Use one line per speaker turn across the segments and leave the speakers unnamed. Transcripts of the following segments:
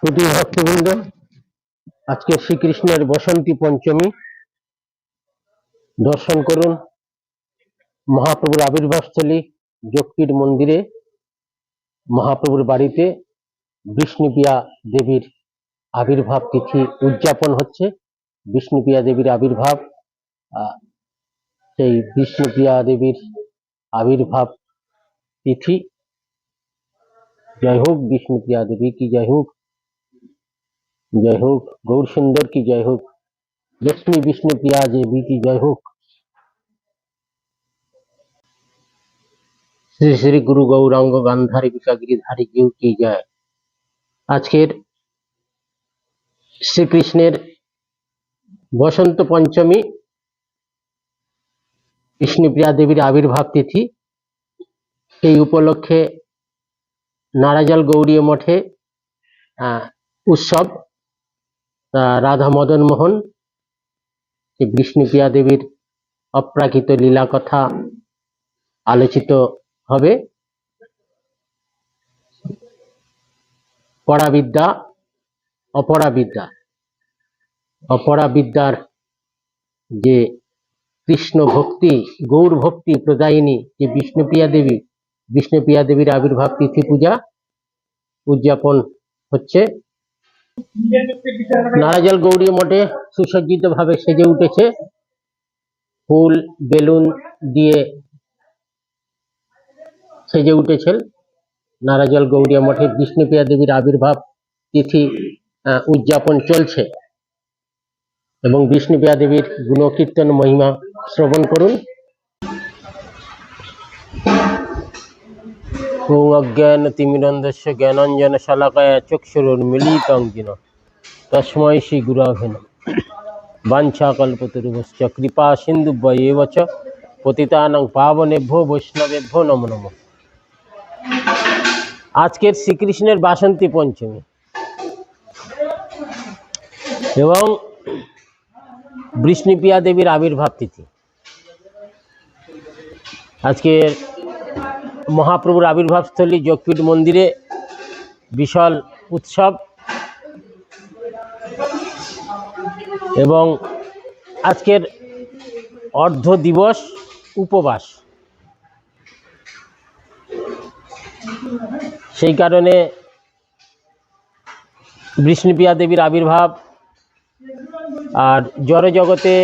কুটির ভক্তবৃন্দ আজকে শ্রীকৃষ্ণের বসন্তী পঞ্চমী দর্শন করুন মহাপ্রভুর আবির্ভাবস্থলী যোগপীঠ মন্দিরে মহাপ্রভুর বাড়িতে বিষ্ণুপ্রিয়া দেবীর আবির্ভাব তিথি উদযাপন হচ্ছে বিষ্ণুপ্রিয়া দেবীর আবির্ভাব সেই বিষ্ণুপ্রিয়া দেবীর আবির্ভাব তিথি जय हो विष्णु प्रिया देवी की जय हो जय हो गौर सुंदर की जय हो लक्ष्मी विष्णु प्रिया देवी की जय हो श्री श्री गुरु गौरांग गांधारी विशा गिरिधारी जीव की जय आजकल श्री कृष्ण बसंत पंचमी विष्णुप्रिया देवी आविर्भव तिथि से उपलक्षे নারাজাল গৌরীয় মঠে উৎসব রাধা মদন মোহন বিষ্ণুপ্রিয়া দেবীর অপ্রাকৃত লীলা কথা আলোচিত হবে পরাবিদ্যা অপরাবিদ্যা অপরাবিদ্যার যে কৃষ্ণ ভক্তি গৌর ভক্তি প্রদায়িনী যে বিষ্ণুপ্রিয়া দেবী বিষ্ণুপ্রিয়া দেবীর আবির্ভাব তিথি পূজা উদযাপন হচ্ছে নারাজল গৌরী মঠে সুসজ্জিত ভাবে সেজে উঠেছে ফুল বেলুন দিয়ে সেজে উঠেছেন নারাজল গৌরিয়া মঠে বিষ্ণুপ্রিয়া দেবীর আবির্ভাব তিথি উদযাপন চলছে এবং বিষ্ণুপ্রিয়া দেবীর গুণকীর্তন মহিমা শ্রবণ করুন অজ্ঞান তিমিরন্ধস্য জ্ঞানঞ্জন শালাকায় শালাকায়া মিলিত অঙ্গিন তস্মৈ শ্রী বাঞ্ছা বাঞ্ছাকল্পতরুভশ্চ কৃপা সিন্ধুব্বয়েব চ পতিতানং পাবনেভ্য বৈষ্ণবেভ্য নম নম আজকের শ্রীকৃষ্ণের বাসন্তী পঞ্চমী এবং বৃষ্ণিপ্রিয়া দেবীর আবির্ভাব তিথি আজকের মহাপ্রভুর আবির্ভাবস্থলী যোগপীঠ মন্দিরে বিশাল উৎসব এবং আজকের অর্ধ দিবস উপবাস সেই কারণে বৃষ্ণুপ্রিয়া দেবীর আবির্ভাব আর জড়জগতে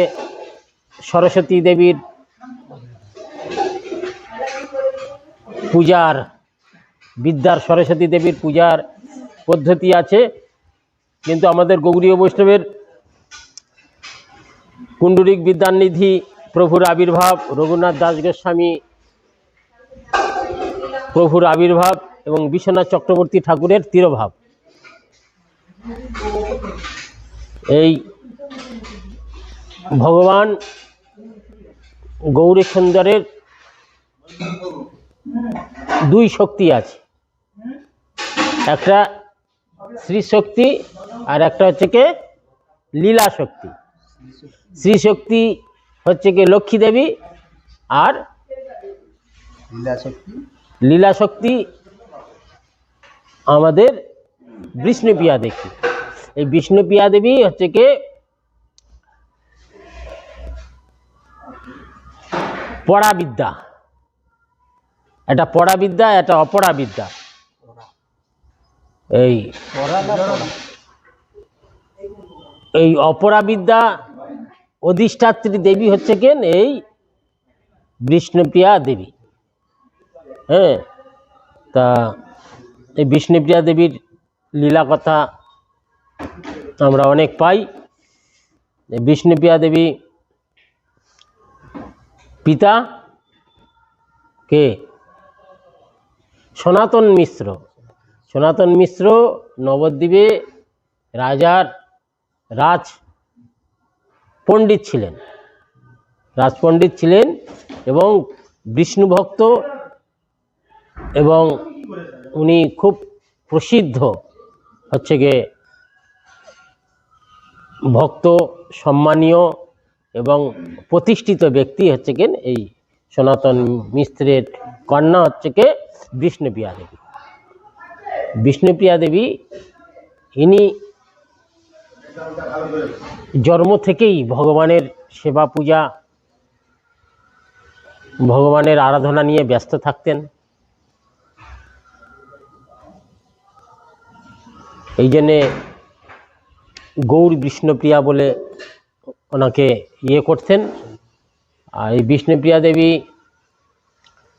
সরস্বতী দেবীর পূজার বিদ্যার সরস্বতী দেবীর পূজার পদ্ধতি আছে কিন্তু আমাদের গৌরীয় বৈষ্ণবের কুণ্ডুরিক বিদ্যানিধি প্রভুর আবির্ভাব রঘুনাথ দাস গোস্বামী প্রভুর আবির্ভাব এবং বিশ্বনাথ চক্রবর্তী ঠাকুরের তীরভাব এই ভগবান গৌরী সুন্দরের দুই শক্তি আছে একটা শ্রী শক্তি আর একটা হচ্ছে কে লীলা শক্তি শ্রী শক্তি হচ্ছে কি লক্ষ্মী দেবী আর লীলা শক্তি আমাদের বিষ্ণুপ্রিয়া দেখি এই বিষ্ণুপ্রিয়া দেবী হচ্ছে কি পড়াবিদ্যা এটা পড়াবিদ্যা এটা অপরাবিদ্যা এই এই অপরাবিদ্যা অধিষ্ঠাত্রী দেবী হচ্ছে কেন এই বিষ্ণুপ্রিয়া দেবী হ্যাঁ তা এই বিষ্ণুপ্রিয়া দেবীর লীলা কথা আমরা অনেক পাই বিষ্ণুপ্রিয়া দেবী পিতা কে সনাতন মিশ্র সনাতন মিশ্র নবদ্বীপে রাজার রাজ পণ্ডিত ছিলেন রাজপণ্ডিত ছিলেন এবং বিষ্ণু ভক্ত এবং উনি খুব প্রসিদ্ধ হচ্ছে গিয়ে ভক্ত সম্মানীয় এবং প্রতিষ্ঠিত ব্যক্তি হচ্ছে কেন এই সনাতন মিস্ত্রের কন্যা হচ্ছে কে বিষ্ণুপ্রিয়া দেবী বিষ্ণুপ্রিয়া দেবী ইনি জন্ম থেকেই ভগবানের সেবা পূজা ভগবানের আরাধনা নিয়ে ব্যস্ত থাকতেন এই জন্যে গৌর বিষ্ণুপ্রিয়া বলে ওনাকে ইয়ে করতেন আর এই বিষ্ণুপ্রিয়া দেবী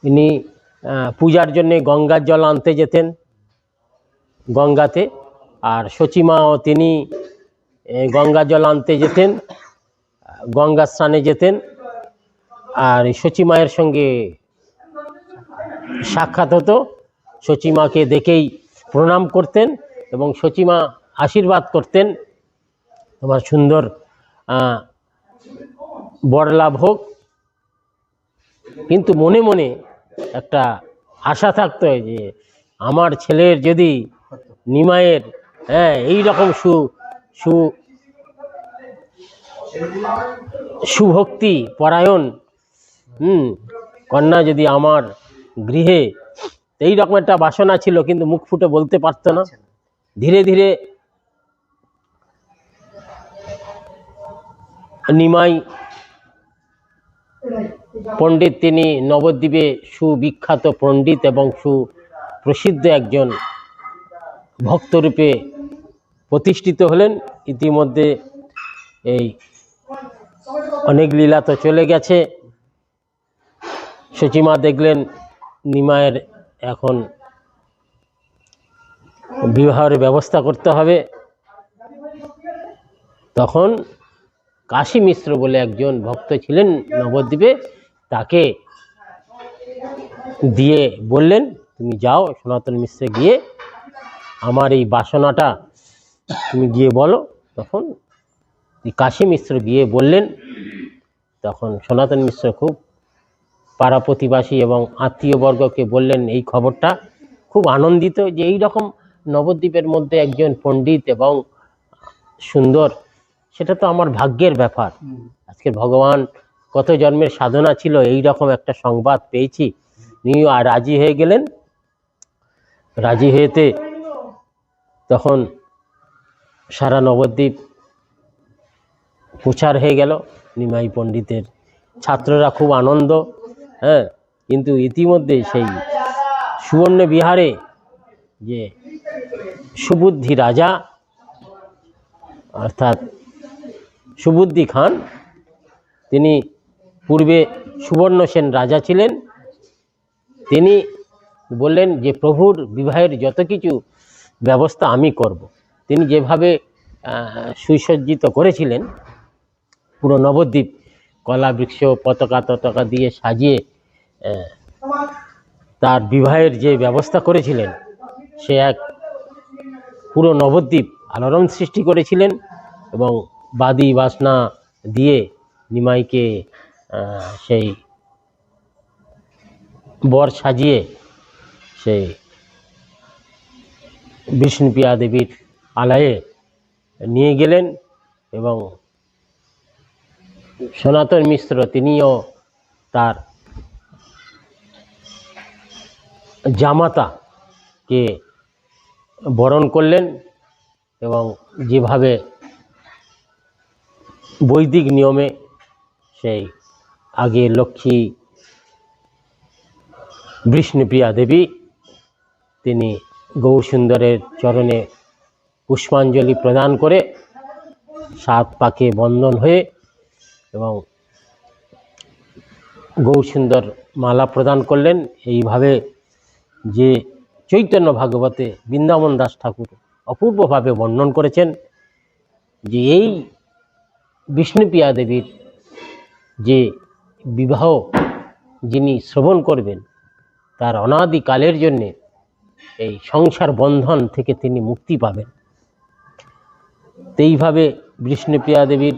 ইনি পূজার জন্যে গঙ্গার জল আনতে যেতেন গঙ্গাতে আর শচিমাও তিনি গঙ্গা জল আনতে যেতেন গঙ্গা স্নানে যেতেন আর সচিমায়ের সঙ্গে সাক্ষাৎ হতো সচিমাকে দেখেই প্রণাম করতেন এবং সচিমা আশীর্বাদ করতেন তোমার সুন্দর বড় লাভ হোক কিন্তু মনে মনে একটা আশা থাকতো যে আমার ছেলের যদি নিমায়ের হ্যাঁ এই রকম সু সু সুভক্তি পরায়ণ হুম কন্যা যদি আমার গৃহে এই রকম একটা বাসনা ছিল কিন্তু মুখ ফুটে বলতে পারত না ধীরে ধীরে নিমাই পণ্ডিত তিনি নবদ্বীপে সুবিখ্যাত পণ্ডিত এবং সুপ্রসিদ্ধ একজন ভক্তরূপে প্রতিষ্ঠিত হলেন ইতিমধ্যে এই অনেক লীলা তো চলে গেছে সচিমা দেখলেন নিমায়ের এখন বিবাহের ব্যবস্থা করতে হবে তখন কাশী মিশ্র বলে একজন ভক্ত ছিলেন নবদ্বীপে তাকে দিয়ে বললেন তুমি যাও সনাতন মিশ্রে গিয়ে আমার এই বাসনাটা তুমি গিয়ে বলো তখন কাশী মিশ্র গিয়ে বললেন তখন সনাতন মিশ্র খুব পাড়া প্রতিবাসী এবং আত্মীয়বর্গকে বললেন এই খবরটা খুব আনন্দিত যে এই রকম নবদ্বীপের মধ্যে একজন পণ্ডিত এবং সুন্দর সেটা তো আমার ভাগ্যের ব্যাপার আজকে ভগবান কত জন্মের সাধনা ছিল এই রকম একটা সংবাদ পেয়েছি আর রাজি হয়ে গেলেন রাজি হয়েতে তখন সারা নবদ্বীপ প্রচার হয়ে গেল নিমাই পণ্ডিতের ছাত্ররা খুব আনন্দ হ্যাঁ কিন্তু ইতিমধ্যে সেই সুবর্ণ বিহারে যে সুবুদ্ধি রাজা অর্থাৎ সুবুদ্ধি খান তিনি পূর্বে সুবর্ণ সেন রাজা ছিলেন তিনি বললেন যে প্রভুর বিবাহের যত কিছু ব্যবস্থা আমি করব। তিনি যেভাবে সুসজ্জিত করেছিলেন পুরো নবদ্বীপ কলা বৃক্ষ পতাকা ততকা দিয়ে সাজিয়ে তার বিবাহের যে ব্যবস্থা করেছিলেন সে এক পুরো নবদ্বীপ আলোড়ন সৃষ্টি করেছিলেন এবং বাদি বাসনা দিয়ে নিমাইকে সেই বর সাজিয়ে সেই বিষ্ণুপ্রিয়া দেবীর আলায়ে নিয়ে গেলেন এবং সনাতন মিশ্র তিনিও তার জামাতাকে বরণ করলেন এবং যেভাবে বৈদিক নিয়মে সেই আগে লক্ষ্মী বিষ্ণুপ্রিয়া দেবী তিনি গৌরসুন্দরের চরণে পুষ্পাঞ্জলি প্রদান করে সাত পাকে বন্ধন হয়ে এবং গৌরসুন্দর মালা প্রদান করলেন এইভাবে যে চৈতন্য ভাগবতে বৃন্দাবন দাস ঠাকুর অপূর্বভাবে বর্ণন করেছেন যে এই বিষ্ণুপ্রিয়া দেবীর যে বিবাহ যিনি শ্রবণ করবেন তার অনাদিকালের জন্যে এই সংসার বন্ধন থেকে তিনি মুক্তি পাবেন তেইভাবে এইভাবে বিষ্ণুপ্রিয়া দেবীর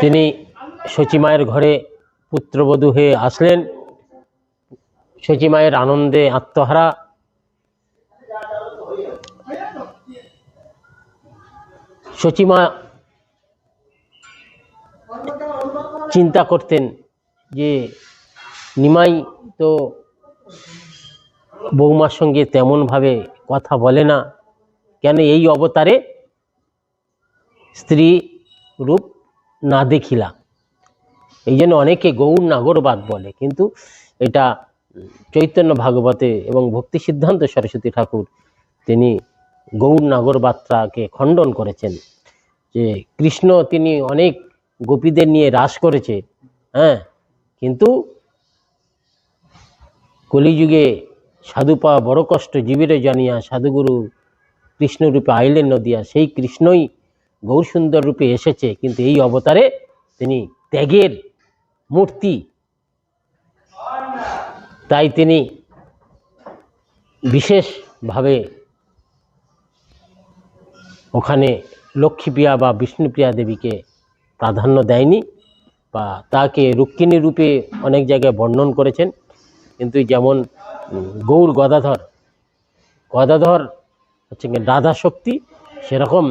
তিনি শচীমায়ের ঘরে পুত্রবধূ হয়ে আসলেন শচীমায়ের আনন্দে আত্মহারা শচীমা চিন্তা করতেন যে নিমাই তো বৌমার সঙ্গে তেমনভাবে কথা বলে না কেন এই অবতারে স্ত্রী রূপ না দেখিলা এই জন্য অনেকে গৌর নাগরবাদ বলে কিন্তু এটা চৈতন্য ভাগবতে এবং ভক্তি সিদ্ধান্ত সরস্বতী ঠাকুর তিনি গৌর নাগরবাদটাকে খণ্ডন করেছেন যে কৃষ্ণ তিনি অনেক গোপীদের নিয়ে রাস করেছে হ্যাঁ কিন্তু কলিযুগে সাধু পাওয়া বড় কষ্ট জীবিরে জানিয়া সাধুগুরু কৃষ্ণরূপে আইলেন নদিয়া সেই কৃষ্ণই গৌরসুন্দর রূপে এসেছে কিন্তু এই অবতারে তিনি ত্যাগের মূর্তি তাই তিনি বিশেষভাবে ওখানে লক্ষ্মীপ্রিয়া বা বিষ্ণুপ্রিয়া দেবীকে প্রাধান্য দেয়নি বা তাকে রুক্মিণী রূপে অনেক জায়গায় বর্ণন করেছেন কিন্তু যেমন গৌর গদাধর গদাধর হচ্ছে কি রাধা শক্তি সেরকম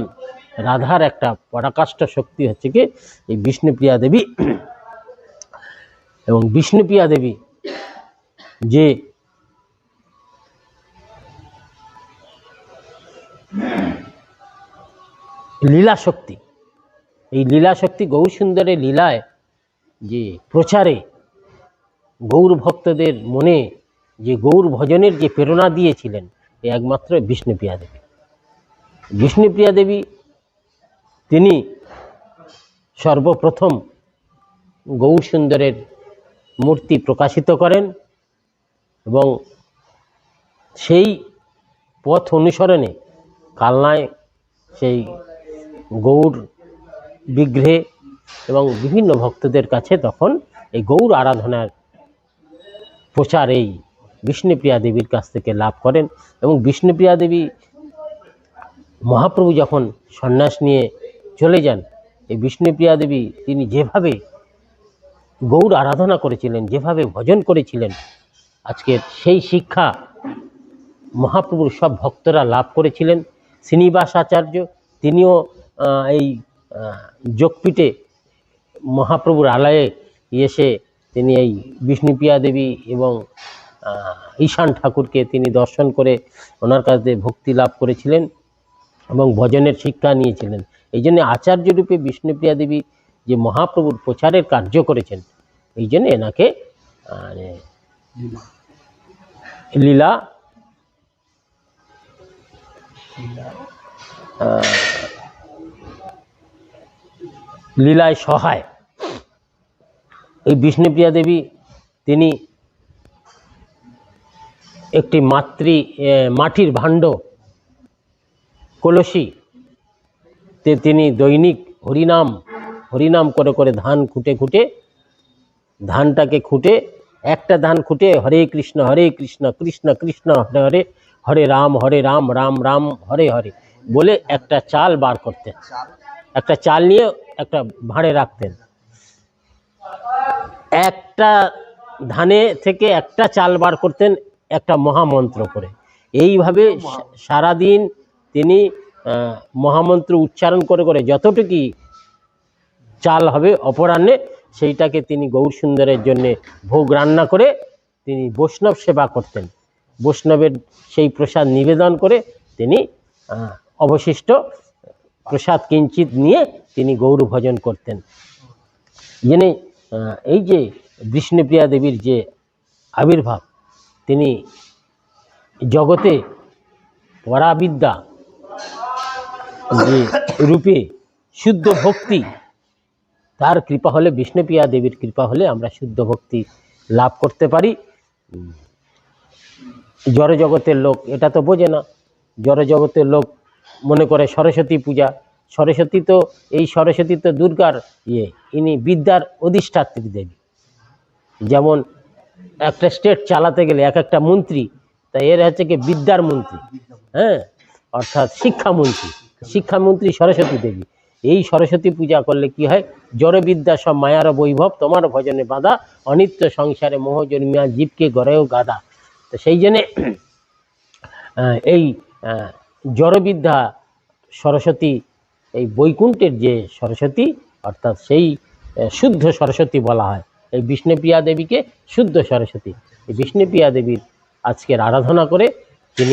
রাধার একটা পরাকাষ্ঠ শক্তি হচ্ছে কি এই বিষ্ণুপ্রিয়া দেবী এবং বিষ্ণুপ্রিয়া দেবী যে লীলা শক্তি এই লীলাশক্তি গৌরসুন্দরের লীলায় যে প্রচারে গৌর ভক্তদের মনে যে গৌর ভজনের যে প্রেরণা দিয়েছিলেন এ একমাত্র বিষ্ণুপ্রিয়া দেবী বিষ্ণুপ্রিয়া দেবী তিনি সর্বপ্রথম সুন্দরের মূর্তি প্রকাশিত করেন এবং সেই পথ অনুসরণে কালনায় সেই গৌড় বিগ্রহে এবং বিভিন্ন ভক্তদের কাছে তখন এই গৌর আরাধনার প্রচার এই বিষ্ণুপ্রিয়া দেবীর কাছ থেকে লাভ করেন এবং বিষ্ণুপ্রিয়া দেবী মহাপ্রভু যখন সন্ন্যাস নিয়ে চলে যান এই বিষ্ণুপ্রিয়া দেবী তিনি যেভাবে গৌর আরাধনা করেছিলেন যেভাবে ভজন করেছিলেন আজকের সেই শিক্ষা মহাপ্রভুর সব ভক্তরা লাভ করেছিলেন শ্রীনিবাস আচার্য তিনিও এই যোগপীঠে মহাপ্রভুর আলয়ে এসে তিনি এই বিষ্ণুপ্রিয়া দেবী এবং ঈশান ঠাকুরকে তিনি দর্শন করে ওনার কাছে ভক্তি লাভ করেছিলেন এবং ভজনের শিক্ষা নিয়েছিলেন এই জন্য আচার্যরূপে বিষ্ণুপ্রিয়া দেবী যে মহাপ্রভুর প্রচারের কার্য করেছেন এই জন্য এনাকে মানে, লীলা লীলায় সহায় এই বিষ্ণুপ্রিয়া দেবী তিনি একটি মাতৃ মাটির ভাণ্ড কলসি তে তিনি দৈনিক হরিনাম হরিনাম করে করে ধান খুঁটে খুঁটে ধানটাকে খুঁটে একটা ধান খুঁটে হরে কৃষ্ণ হরে কৃষ্ণ কৃষ্ণ কৃষ্ণ হরে হরে হরে রাম হরে রাম রাম রাম হরে হরে বলে একটা চাল বার করতেন একটা চাল নিয়ে একটা ভাঁড়ে রাখতেন একটা ধানে থেকে একটা চাল বার করতেন একটা মহামন্ত্র করে এইভাবে সারাদিন তিনি মহামন্ত্র উচ্চারণ করে করে যতটুকু চাল হবে অপরাহ্নে সেইটাকে তিনি গৌর সুন্দরের জন্যে ভোগ রান্না করে তিনি বৈষ্ণব সেবা করতেন বৈষ্ণবের সেই প্রসাদ নিবেদন করে তিনি অবশিষ্ট প্রসাদ কিঞ্চিত নিয়ে তিনি গৌর ভজন করতেন যিনি এই যে বিষ্ণুপ্রিয়া দেবীর যে আবির্ভাব তিনি জগতে পরাবিদ্যা যে রূপে শুদ্ধ ভক্তি তার কৃপা হলে বিষ্ণুপ্রিয়া দেবীর কৃপা হলে আমরা শুদ্ধ ভক্তি লাভ করতে পারি জড়জগতের লোক এটা তো বোঝে না জড়জগতের লোক মনে করে সরস্বতী পূজা সরস্বতী তো এই সরস্বতী তো দুর্গার ইয়ে ইনি বিদ্যার অধিষ্ঠাত্রী দেবী যেমন একটা স্টেট চালাতে গেলে এক একটা মন্ত্রী তা এর হচ্ছে কি বিদ্যার মন্ত্রী হ্যাঁ অর্থাৎ শিক্ষামন্ত্রী শিক্ষামন্ত্রী সরস্বতী দেবী এই সরস্বতী পূজা করলে কি হয় বিদ্যা সব মায়ার বৈভব তোমার ভজনে বাধা অনিত্য সংসারে মোহ জন্মিয়া জীবকে গড়েও গাদা তো সেই জন্যে এই জড়বিদ্যা সরস্বতী এই বৈকুণ্ঠের যে সরস্বতী অর্থাৎ সেই শুদ্ধ সরস্বতী বলা হয় এই বিষ্ণুপ্রিয়া দেবীকে শুদ্ধ সরস্বতী এই বিষ্ণুপ্রিয়া দেবীর আজকের আরাধনা করে